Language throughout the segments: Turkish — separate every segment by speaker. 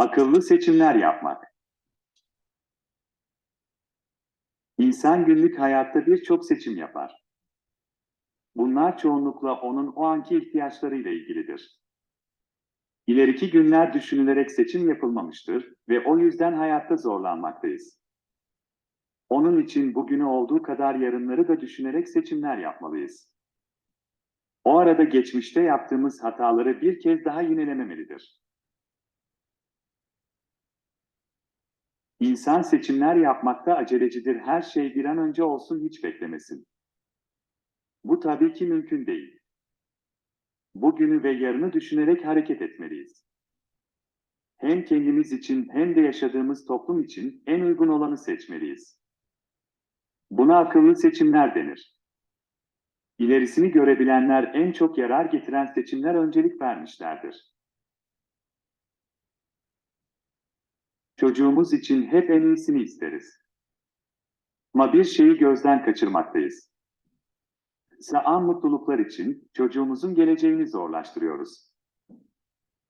Speaker 1: Akıllı seçimler yapmak. İnsan günlük hayatta birçok seçim yapar. Bunlar çoğunlukla onun o anki ihtiyaçlarıyla ilgilidir. İleriki günler düşünülerek seçim yapılmamıştır ve o yüzden hayatta zorlanmaktayız. Onun için bugünü olduğu kadar yarınları da düşünerek seçimler yapmalıyız. O arada geçmişte yaptığımız hataları bir kez daha yinelememelidir. İnsan seçimler yapmakta acelecidir. Her şey bir an önce olsun hiç beklemesin. Bu tabii ki mümkün değil. Bugünü ve yarını düşünerek hareket etmeliyiz. Hem kendimiz için hem de yaşadığımız toplum için en uygun olanı seçmeliyiz. Buna akıllı seçimler denir. İlerisini görebilenler en çok yarar getiren seçimler öncelik vermişlerdir. Çocuğumuz için hep en iyisini isteriz. Ama bir şeyi gözden kaçırmaktayız. Sağan mutluluklar için çocuğumuzun geleceğini zorlaştırıyoruz.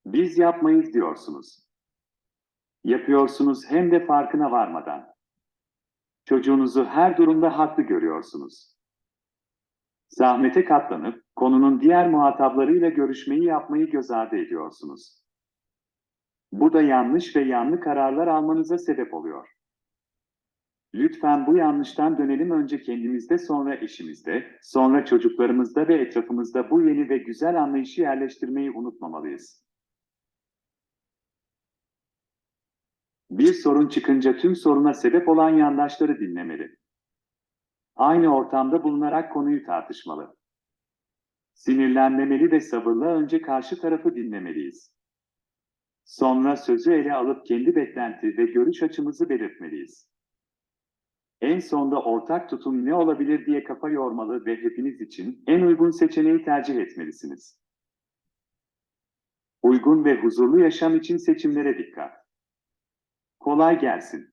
Speaker 1: Biz yapmayız diyorsunuz. Yapıyorsunuz hem de farkına varmadan. Çocuğunuzu her durumda haklı görüyorsunuz. Zahmete katlanıp konunun diğer muhataplarıyla görüşmeyi yapmayı göz ardı ediyorsunuz. Bu da yanlış ve yanlı kararlar almanıza sebep oluyor. Lütfen bu yanlıştan dönelim önce kendimizde, sonra eşimizde, sonra çocuklarımızda ve etrafımızda bu yeni ve güzel anlayışı yerleştirmeyi unutmamalıyız. Bir sorun çıkınca tüm soruna sebep olan yandaşları dinlemeli. Aynı ortamda bulunarak konuyu tartışmalı. Sinirlenmemeli ve sabırla önce karşı tarafı dinlemeliyiz. Sonra sözü ele alıp kendi beklenti ve görüş açımızı belirtmeliyiz. En sonda ortak tutum ne olabilir diye kafa yormalı ve hepiniz için en uygun seçeneği tercih etmelisiniz. Uygun ve huzurlu yaşam için seçimlere dikkat. Kolay gelsin.